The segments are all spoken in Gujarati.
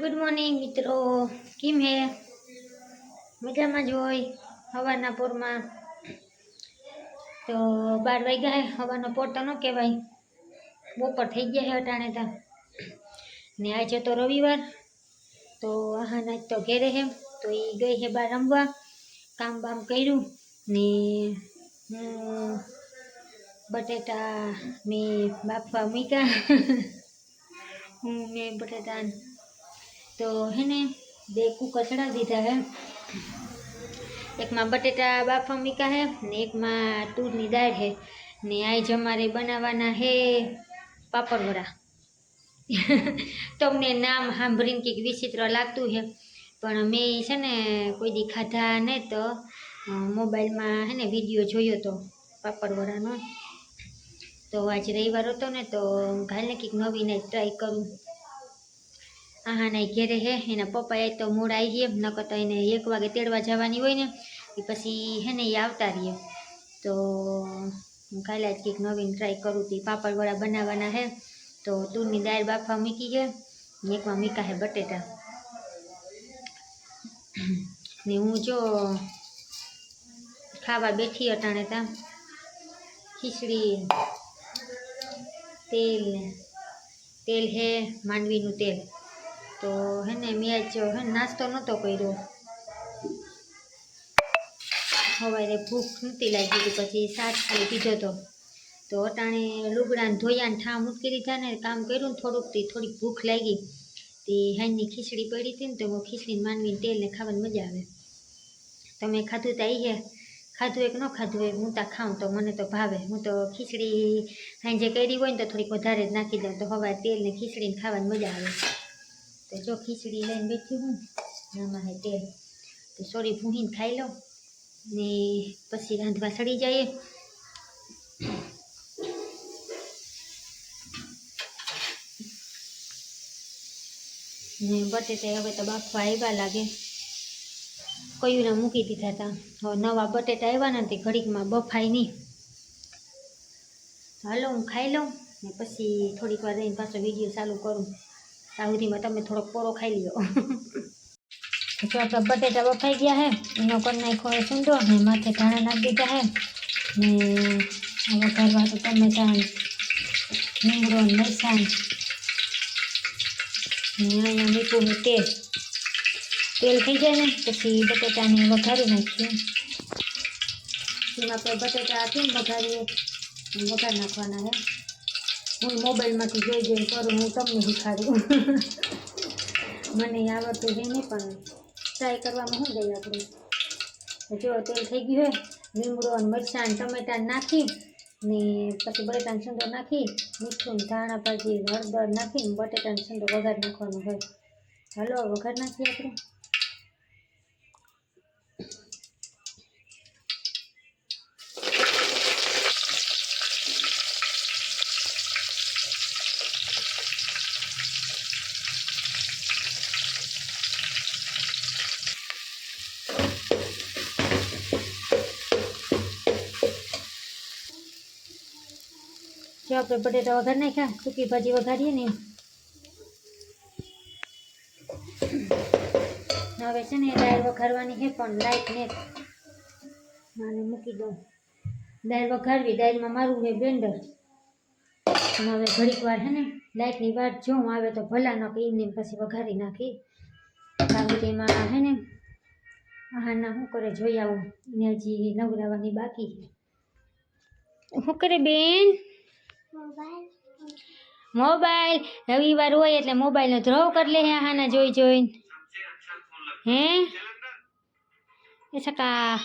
ગુડ મોર્નિંગ મિત્રો. કેમ હે? મજામાં જ હોય હવાના પોરમાં. તો બાર વાગ્યા હવાનો પોર તો ન કહેવાય. બપોર થઈ ગયા હે અટાણે તા. ને આજે તો રવિવાર. તો આહાના તો ઘેરે હે. તો એ ગઈ હે બાર રમવા. કામ બામ કર્યું. ને હું બટેટા મેં બાફવા મૂક્યા. હું મેં બટેટા તો હે ને બે કુકર ચડાવી દીધા હે. એકમાં બટેટા બાફા મીકા હે ને એકમાં તુરની દાળ હે. ને આજ અમારે બનાવવાના હે પાપડવડા. તમને નામ સાંભળીને કંઈક વિચિત્ર લાગતું છે પણ મેં છે ને કોઈ દી ખાધા ને તો મોબાઈલમાં હે ને વીડિયો જોયો તો પાપડવડાનો. તો આજ રવિવાર હતો ને તો ઘાલને કંઈક નવીને ટ્રાય કરું. હા ના ઘેરે હે, એના પપ્પાએ તો મૂળ આવી ગયા, નકર તો એને એક વાગે તેડવા જવાની હોય ને, એ પછી હે ને એ આવતા રહીએ. તો હું કાલે જ કંઈક નવીન ટ્રાય કરું તી પાપડવડા બનાવવાના હે, તો તુરની દાળ બાફવા મૂકી છે ને એકમાં મૂકા હે બટેટા. ને હું જો ખાવા બેઠી અટાણે તા, ખીચડી, તેલ ને, તેલ હે માંડવીનું તેલ. તો હે ને મેં આજ હે નાસ્તો નહોતો કર્યો. સવારે ભૂખ નહોતી લાગી હતી, પછી શાક ખાલી પીધો તો. તો અટાણે લુગડાને ધોયા ને ઠામ મૂકી દીધા ને કામ કર્યું ને થોડુંક તે થોડીક ભૂખ લાગી. તે હાઈની ખીચડી પડી હતી ને તો હું ખીચડીને માનવીને તેલને ખાવાની મજા આવે. તમે ખાધું તો હે? ખાધું એક ન ખાધું હોય, હું ત્યાં ખાઉં તો મને તો ભાવે. હું તો ખીચડી સાંજે કરી હોય ને તો થોડીક વધારે જ નાખી દઉં તો હવે તેલને ખીચડીને ખાવાની મજા આવે. તો જો ખીચડી લઈને બેઠી હું, આમાં હે તેલ તો સોરી ભૂહીને ખાઈ લઉં, ને પછી રાંધવા સડી જઈએ. ને બટેટા હવે તો બાફવા આવ્યા લાગે. કયું ના મૂકી દીધા હતા હવે નવા બટેટા આવ્યા ને તે ઘડીકમાં બફાય નહીં. હાલો હું ખાઈ લઉં ને પછી થોડીક વાર રહીને પાછો વીડિયો ચાલુ કરું. ત્યાં તમે થોડોક પોરો ખાઈ લ્યો. તો આપણા બટેટા બફાઈ ગયા હે, એનો પણ નાખો હે સૂંદો ને માથે ધાણા નાખી દીધા હે. ને હવે કરવા તો ટમેટા લીમડો મરચાં ને અહીંયા મીઠું તેલ. તેલ થઈ જાય ને, પછી બટેટાને વઘારી નાખીએ. એમાં આપણે બટેટા આપીને વઘારીએ. વઘાર નાખવાના હે. હું મોબાઈલમાંથી જોઈ જોઈ કરું, હું તમને શીખાડું મને આવડતું છે નહીં પણ ટ્રાય કરવામાં શું ગઈ આપણે જો તેલ થઈ ગયું હોય લીમડો અને મરચાં ટમેટાં નાખી ને પછી બટેટાનો સંડો નાખી, મીઠું ધાણા ભાજી હળદર નાખીને બટેટાનો સંડો વઘાર નાખવાનો હોય. હાલો, વઘાર નાખીએ આપણે. જો આપણે બટેટા વઘાર નાખ્યા સૂકી ભાજી વઘારીએ ને હવે છે ને દાળ વઘારવાની છે, પણ લાઈટ ને મારે મૂકી દઉં. દાળ વઘારવી, દાળમાં મારું છે બ્લેન્ડર હવે ઘડીક વાર છે ને લાઇટની વાર જોઉં આવે તો ભલા નાખી, એમને પછી વઘારી નાખી. કારણ કે એમાં છે ને આના શું કરે જોઈ આવું. ને હજી નવરાવાની બાકી શું કરે બેન? મોબાઈલ રવિવાર હોય એટલે મોબાઈલનો ધ્રોવ કરી લે હે હાના જોઈ જોઈને. હે? એ સકા.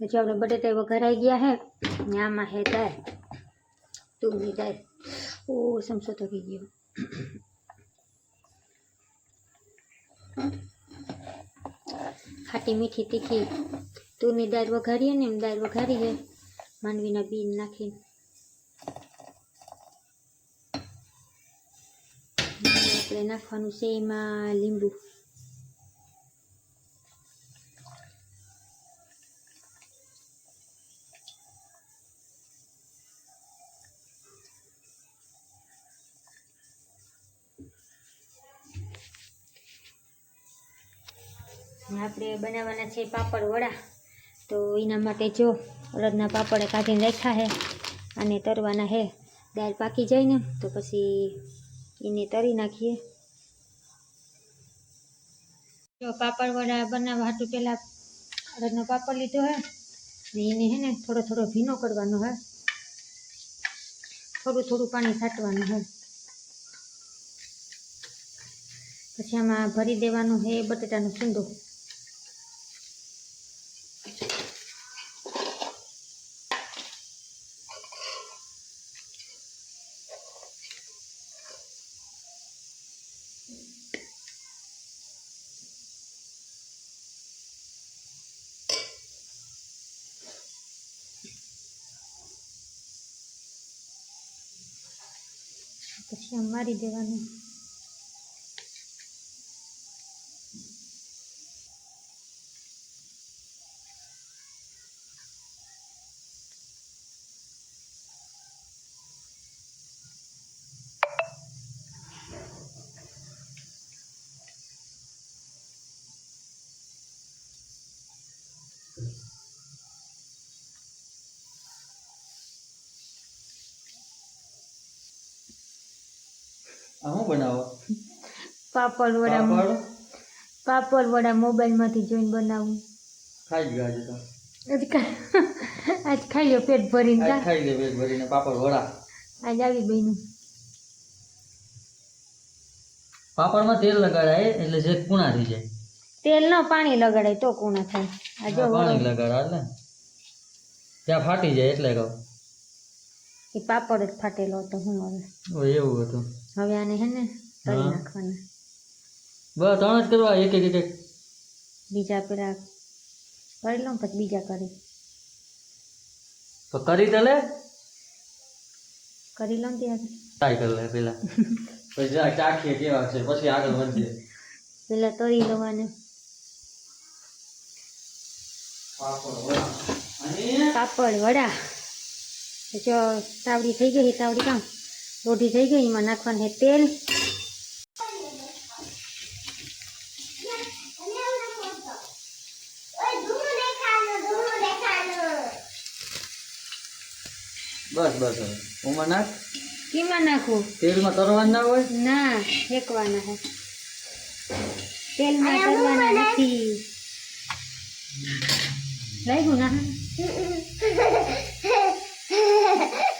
પછી આપણે બટેટા વઘારાઈ ગયા હે. ને આમાં હે દાળ. તુરની દાળ. ઓ, સમસો થકી ગયો. ખાટી મીઠી તીખી. તુરની દાળ વઘારીએ ને એમ દાળ વઘારી હે. માંડવીના બીન નાખીને આપણે નાખવાનું છે એમાં લીંબુ આપણે બનાવવાના છે પાપડ વડા. તો એના માટે જો અડદના પાપડ કાઢીને રાખ્યા છે અને તરવાના છે. દાળ પાકી જાય ને તો પછી એને તરી નાખીએ. જો પાપડ વડા બનાવવા હાટું પહેલાં અડદનો પાપડ લીધો હે ને એને હે ને થોડો થોડો ભીનો કરવાનો હે થોડું થોડું પાણી છાંટવાનું હે પછી આમાં ભરી દેવાનું હે બટેટાનું સૂંદો પછી આમ મારી દેવાનું. આ શું બનાવો? પાપડ વડા પાપડ? વડા મોબાઈલમાંથી જોઈને બનાવું. ખાઈ ગયા આજે તો. આજ ખાઈ લો પેટ ભરીને ખાઈ લે પેટ ભરીને પાપડ વડા. આજ આવી બન્યું. પાપડમાં તેલ લગાડાય એટલે જે કુણા થઈ જાય. તેલ ન પાણી લગાડાય તો કુણા થાય. આ જો પાણી લગાડા એટલે. ત્યાં ફાટી જાય એટલે કહું. એ પાપડ જ ફાટેલો હતો હું હવે. એવું હતું. હવે આને હે ને તળી નાખવાના. બસ ત્રણ જ કરવા એક એક એક બીજા પેલા કરી લઉં પછી બીજા કરી. તો કરી તલે? કરી લઉં ત્યાં ટ્રાય કરી લે પેલા. પછી જા ચાખીએ કેવા છે? પછી આગળ વધીએ પેલા તળી લેવાને. પાપડ વડા. અને? પાપડ વડા. જો તાવડી થઈ ગઈ તાવડી કામ. રોટી થઈ ગઈ એમાં નાખવાનું છે તેલ. બસ બસ હવે. ઉમાં નાખ. કેમાં નાખું. તેલમાં તરવાનું ના હોય? ના ફેંકવાના છે. તેલમાં તરવાના નથી. લાગ્યું ના?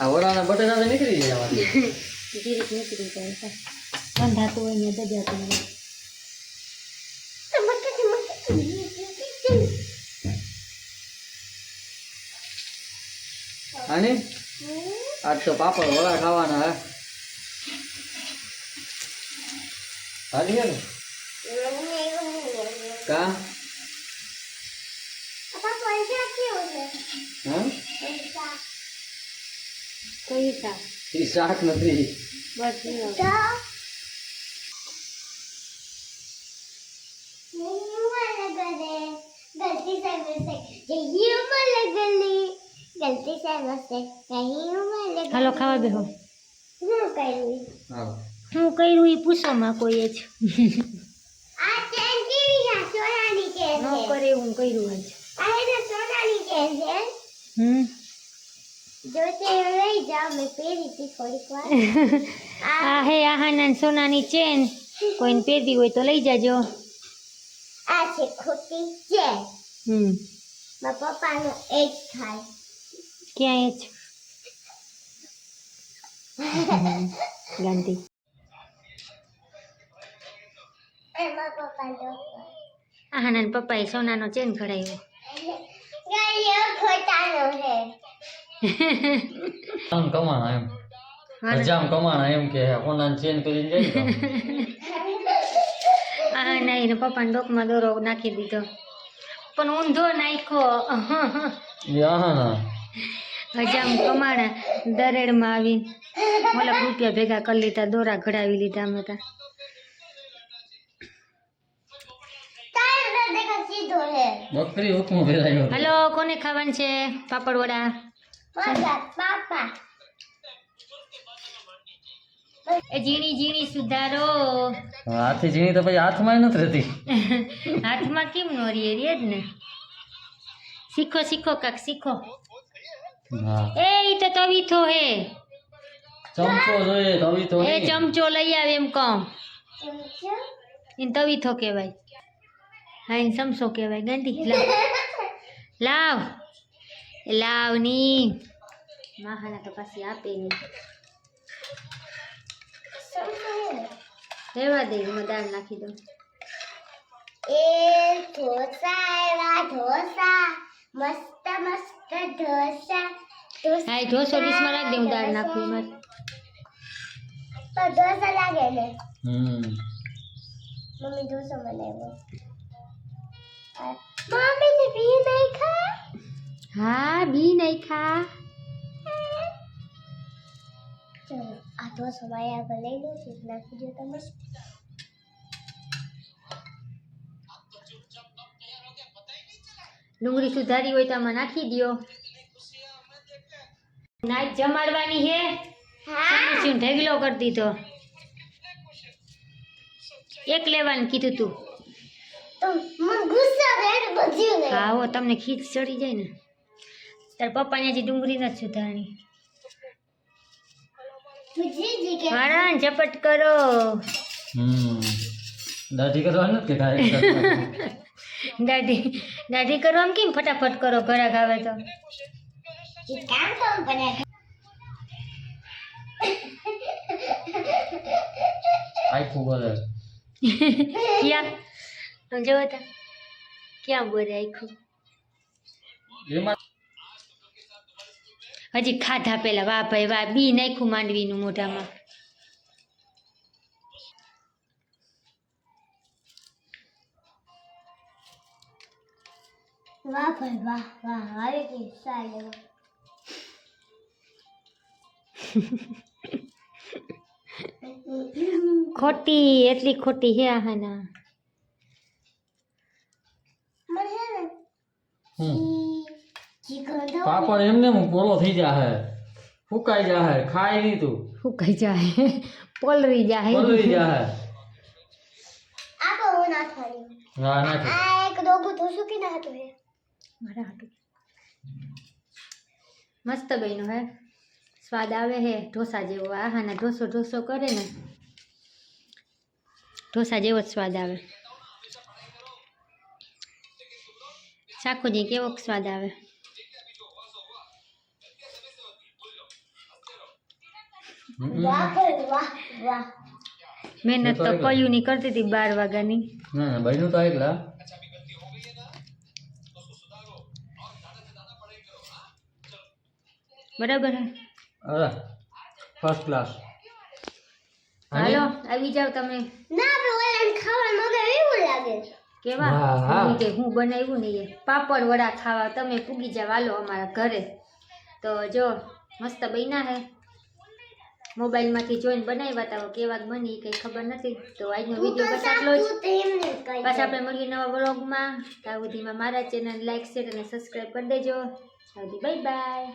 આ વડાના બટેટા તો નીકળી જાય. જીરીક નીકળી જાય છે. બંધાતું હોય ને દજાતું હોય. અને આજ તો પાપડ વડા ખાવાના હે. હાલી કા હા કયું શાક એ શાક નથી. બસ ગલતી હાલો ખાવા બેહો. હું કર્યું? હું. કર્યું એ પૂછોમાં કોઈએ જ. ન કરે એવું કર્યું આજ. હમ. આ હે આહાના સોનાની ચેન. કોઈને પહેરવી હોય તો લઈ જાજો. આ છે ખોટી ચેન. હમ. મારા પપ્પાનો એ જ થાય. ક્યાંય જ. ગાંધી. એ આહાના પપ્પાએ સોનાનો ચેન ઘડાવ્યો ખોટાનો છે. આમ કમાણા એમ હજામ કમાણા એમ કે હોનાની ચેન કરીને જાય ને આહાના એને પપ્પાને ડોકમાં દોરો નાખી દીધો પણ ઊંધો નાખ્યો ના હજામ કમાણા દરેડમાં આવી ઓલા રૂપિયા ભેગા કરી લીધા દોરા ઘડાવી લીધા અમે તા હલો કોને ખાવાનું છે પાપડ વડા ઝીણી ઝીણી સુધારો. હાથી ઝીણી તો પછી હાથમાં નથી રહેતી. હાથમાં કેમ નો રીએ રે જ ને. શીખો શીખો કાક શીખો. હા. એ ઈ તો તવીથો હે. ચમચો જોઈએ તો આવી તો એ નહીં. ચમચો લઈ આવે એમ કહું. ચમચો એને તવીથો કહેવાય. હા એને સમસો કહેવાય. ગાંધી લાવ લાવ. એ લાવની માહાના તો પાછી આપે નહીં રહેવા દે એમાં દાળ નાખી દઉં એ ઢોસા આવ્યા ઢોસા મસ્ત મસ્ત ઢોસા હા ઢોસો ડીશમાં રાખ દે હું દાળ નાખું એમાં તો ઢોસા લાગે ને હમ મમ્મી ઢોસો બનાવ્યો મમ્મી બી નહીં ખા હા બી નહીં ખા ચલો આ ઢોસો મારી આગળ લઈ લો છું નાખી દો તમે ડુંગળી સુધારી હોય તો આમાં નાખી દ્યો નાચ જમાડવાની હે હા સમોસીનો ઢગલો કરી દીધો એક લેવાનું કીધું તું તો મને ગુસ્સો આવે ને બધું ને હા હો તમને ખીચ ચડી જાય ને તાર પપ્પાને હજી ડુંગળી નથી સુધારણી. ભુજીજી કે મારા ઝપટ કરો. હમ. દાઢી કરવાની નથી કે કાંઈ દાઢી દાઢી કરો આમ કેમ ફટાફટ કરો ઘરાક આવે તો? ઈ કામ કોણ કરે આખું બોલે ક્યાં? આમ જોવો તા. ક્યાં બોરે આખું એમાં હજી ખાધા પેલા વાહ ભાઈ વાહ બી નાખ્યું માંડવીનું મોઢામાં. વાહ ભાઈ વાહ વાહ આવી ગઈ સાલે ખોટી એટલી ખોટી હે આના મને છે ને પાપડ એમને એમ પોલો થઈ જાહે ફૂકાઈ જાહે ખાય નહીં તું શું કહી જાય પોલરી જાય પલળી જાહે આપો હું નાખવાની હા નાખી આ એક ડોગું ઢોસું કે ના હતું હે મારા હાટુ મસ્ત બન્યો હે સ્વાદ આવે હે ઢોસા જેવો આહાના ઢોસો ઢોસો કરે ને ઢોસા જેવો જ સ્વાદ આવે શાકુજી કેવો સ્વાદ આવે મહેનત તો તો કયું ની કરતી હતી બાર વાગ્યાની. ના ના બહેનું તો એકલા બરાબર હે? અરે ફર્સ્ટ ક્લાસ હાલો આવી જાવ તમે. ના આપણે ઓલાને ખાવા મગર એવું લાગે. કેવા? હા, હા. હું કે હું બનાવ્યું ને એ પાપડ વડા ખાવા. તમે પૂગી જાવ હાલો અમારા ઘરે. તો જો મસ્ત બન્યા હે. મોબાઈલમાંથી જોઈને બનાવ્યા હતા કેવા બની કંઈ ખબર નથી. તો આજનો વીડિયો બસ આટલો જ. પાછા. આપણે મળીએ નવા બ્લોગમાં ત્યાં સુધીમાં મારા ચેનલ લાઈક શેર અને સબસ્ક્રાઈબ કરી દેજો. સાવધી બાય બાય